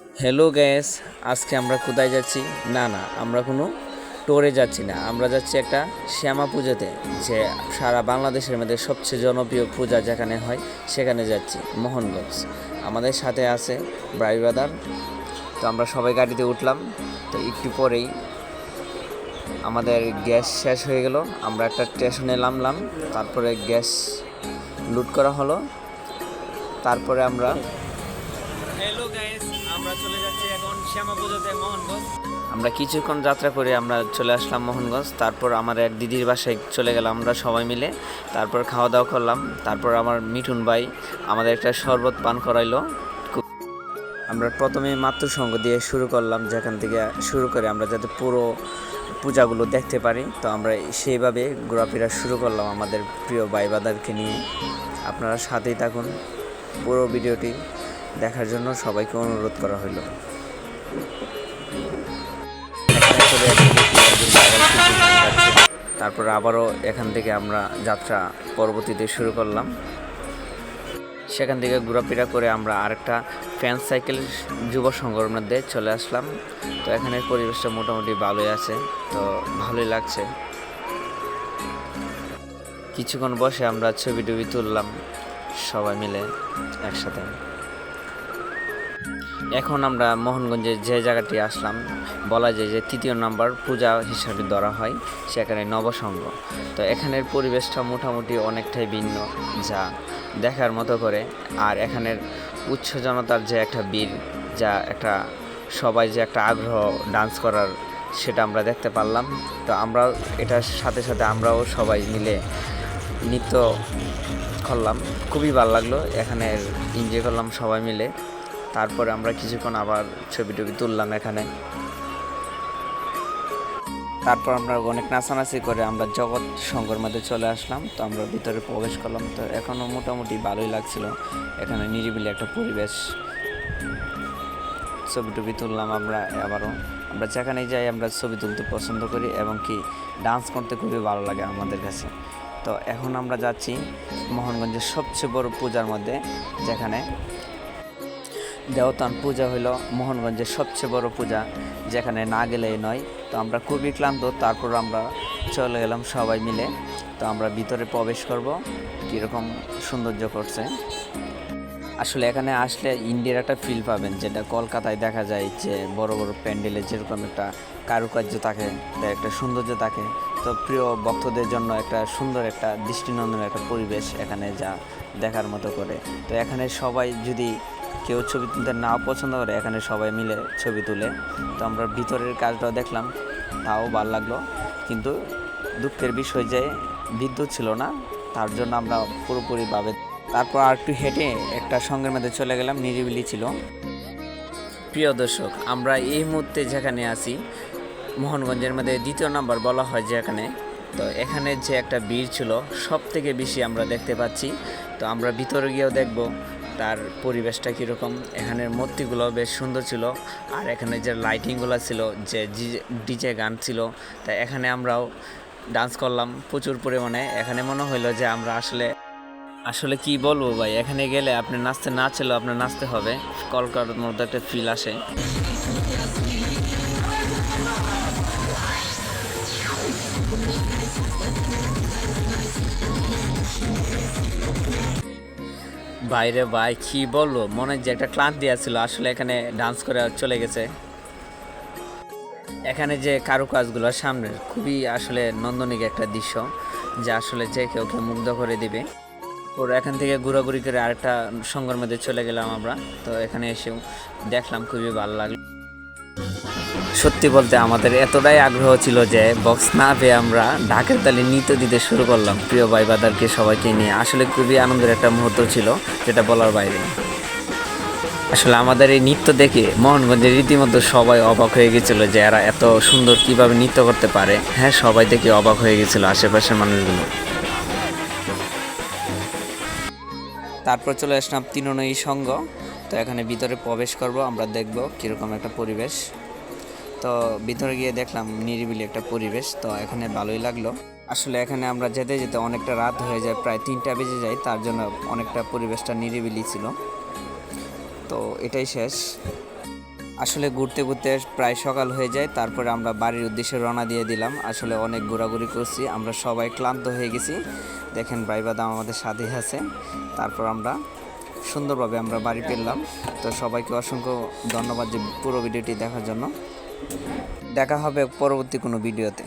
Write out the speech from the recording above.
Hello gas আজকে আমরা কোথায় যাচ্ছি? না না, আমরা কোনো টোরে যাচ্ছি না। আমরা যাচ্ছি একটা শ্যামা পুজোতে, যে সারা বাংলাদেশের মধ্যে সবচেয়ে জনপ্রিয় পূজা যেখানে হয়, সেখানে যাচ্ছি, মোহনগঞ্জ। আমাদের সাথে আছে ব্রাই ব্রাদার তো আমরা সবাই গাড়িতে উঠলাম, তো একটু পরেই আমাদের গ্যাস শেষ হয়ে গেল। আমরা একটা স্টেশনে নামলাম, তারপরে গ্যাস লুট করা হলো। তারপরে আমরা হ্যালো গাইস আমরা কিছুক্ষণ যাত্রা করে আমরা চলে আসলাম মোহনগঞ্জ, তারপর আমার এক দিদির বাসায় চলে গেলাম আমরা সবাই মিলে, তারপর খাওয়া দাওয়া করলাম, তারপর আমার মিঠুন ভাই আমাদের একটা শরবত পান করাইলো। আমরা প্রথমে মাতৃসঙ্গ দিয়ে শুরু করলাম, যেখান থেকে শুরু করে আমরা যাতে পুরো পূজাগুলো দেখতে পারি। তো আমরা সেইভাবে ঘোরাফেরা শুরু করলাম আমাদের প্রিয় ভাইবাদারকে নিয়ে। আপনারা সাথেই থাকুন, পুরো ভিডিওটি দেখার জন্য সবাইকে অনুরোধ করা হলো। তারপর আবারও এখান থেকে আমরা যাত্রা পরবর্তীতে শুরু করলাম। সেখান থেকে ঘোরাফেরা করে আমরা আরেকটা ফ্যান সাইকেল যুব সংঘর মধ্যে চলে আসলাম। তো এখানের পরিবেশটা মোটামুটি ভালোই আছে, তো ভালোই লাগছে। কিছুক্ষণ বসে আমরা ছবি টবি তুললাম, সবাই মিলে একসাথে। এখন আমরা মোহনগঞ্জে যে জায়গাটি আসলাম, বলা যায় যে তৃতীয় নাম্বার পূজা হিসাবে ধরা হয়, সেখানে নবসংঘ তো এখানের পরিবেশটা মোটামুটি অনেকটাই ভিন্ন যা দেখার মতো করে। আর এখানের উচ্চ জনতার যে একটা বীর যা একটা সবাই যে একটা আগ্রহ ডান্স করার, সেটা আমরা দেখতে পারলাম। তো আমরা এটার সাথে সাথে আমরাও সবাই মিলে নৃত্য করলাম। খুবই ভালো লাগল। এখানে এনজয় করলাম সবাই মিলে। তারপরে আমরা কিছুক্ষণ আবার ছবি টবি তুললাম এখানে। তারপর আমরা অনেক নাচানাচি করে আমরা জগৎ সংঘর মধ্যে চলে আসলাম, তো আমরা ভিতরে প্রবেশ করলাম। তো এখনও মোটামুটি ভালোই লাগছিল, এখানে নিরিবিলি একটা পরিবেশ। ছবি টবি তুললাম আমরা আবারও। আমরা যেখানেই যাই আমরা ছবি তুলতে পছন্দ করি এবং কি ডান্স করতে খুবই ভালো লাগে আমাদের কাছে। তো এখন আমরা যাচ্ছি মোহনগঞ্জের সবচেয়ে বড় পূজার মধ্যে, যেখানে দেওতান পূজা হলো মোহনগঞ্জের সবচেয়ে বড় পূজা, যেখানে না গেলেই নয়। তো আমরা খুবই ক্লান্ত, তারপর আমরা চলে গেলাম সবাই মিলে। তো আমরা ভিতরে প্রবেশ করব, কীরকম সৌন্দর্য করছে। আসলে এখানে আসলে ইন্ডিয়ার একটা ফিল পাবেন, যেটা কলকাতায় দেখা যায় যে বড় বড় প্যান্ডেলে যেরকম একটা কারুকার্য থাকে তার একটা সৌন্দর্য থাকে, তো প্রিয় ভক্তদের জন্য একটা সুন্দর একটা দৃষ্টিনন্দন একটা পরিবেশ এখানে যা দেখার মতো করে। তো এখানে সবাই যদি কেউ ছবি তুলতে না পছন্দ করে, এখানে সবাই মিলে ছবি তুলে। তো আমরা ভিতরের কাজটাও দেখলাম, তাও ভালো লাগল। কিন্তু দুঃখের বিষয় যে, বিদ্যুৎ ছিল না, তার জন্য আমরা পুরোপুরিভাবে তারপর আর একটু হেঁটে একটা সঙ্গের মধ্যে চলে গেলাম, নিরিবিলি ছিল। প্রিয় দর্শক, আমরা এই মুহূর্তে যেখানে আছি, মোহনগঞ্জের মধ্যে দ্বিতীয় নাম্বার বলা হয় যেখানে, তো এখানে যে একটা বীর ছিল সব থেকে বেশি আমরা দেখতে পাচ্ছি। তো আমরা ভিতরে গিয়েও দেখব তার পরিবেশটা কীরকম। এখানের মূর্তিগুলো বেশ সুন্দর ছিল, আর এখানে যে লাইটিংগুলো ছিল, যে ডিজে গান ছিল, তা এখানে আমরাও ডান্স করলাম প্রচুর পরিমাণে। এখানে মনে হলো যে আমরা আসলে আসলে কি বলব ভাই, এখানে গেলে আপনি নাচতে না ছিল আপনার নাচতে হবে। কলকাতার মধ্যে একটা ফিল আসে। বাইরে ভাই, কি বলব, মনে যে একটা ক্লান্তি আছিল, আসলে এখানে ডান্স করে চলে গেছে। এখানে যে কারুকাজগুলো সামনে, খুবই আসলে নন্দনিক একটা দৃশ্য, যা আসলে যে কেউ মুগ্ধ করে দিবে। ওর এখান থেকে ঘোরাঘুরি করে আরেকটা সঙ্গের মধ্যে চলে গেলাম আমরা। তো এখানে এসে দেখলাম খুবই ভালো লাগল। সত্যি বলতে আমাদের এতটাই আগ্রহ ছিল যে বক্স না পেয়ে আমরা ঢাকের তালে নৃত্য দিতে শুরু করলাম। প্রিয় ভাই বাদারকে সবাইকে নিয়ে। আসলে খুবই আনন্দের একটা মুহূর্ত ছিল, যেটা বলার বাইরে। আসলে আমাদের এই নৃত্য দেখে মোহনগঞ্জের রীতিমতো সবাই অবাক হয়ে গেছিল যে এরা এত সুন্দর কীভাবে নৃত্য করতে পারে। হ্যাঁ সবাই দেখে অবাক হয়ে গেছিল আশেপাশের মানুষগুলো। তারপর চলে আসলাম তিননয়ী সঙ্গ। তো এখানে ভিতরে প্রবেশ করব, আমরা দেখব কীরকম একটা পরিবেশ। তো ভিতরে গিয়ে দেখলাম নিরিবিলি একটা পরিবেশ, তো এখানে ভালোই লাগল। আসলে এখানে আমরা যেতে যেতে অনেকটা রাত হয়ে যায়, প্রায় তিনটা বেজে যায়, তার জন্য অনেকটা পরিবেশটা নিরিবিলি ছিল। তো এটাই শেষ। আসলে ঘুরতে ঘুরতে প্রায় সকাল হয়ে যায়, তারপরে আমরা বাড়ির উদ্দেশ্যে রওনা দিয়ে দিলাম। আসলে অনেক ঘোরাঘুরি করছি, আমরা সবাই ক্লান্ত হয়ে গেছি। দেখেন ভাইবাদাম আমাদের সাথে আছে। তারপর আমরা সুন্দরভাবে আমরা বাড়ি ফিরলাম। তো সবাইকে অসংখ্য ধন্যবাদ যে পুরো ভিডিওটি দেখার জন্য। দেখা হবে পরবর্তী কোনো ভিডিওতে।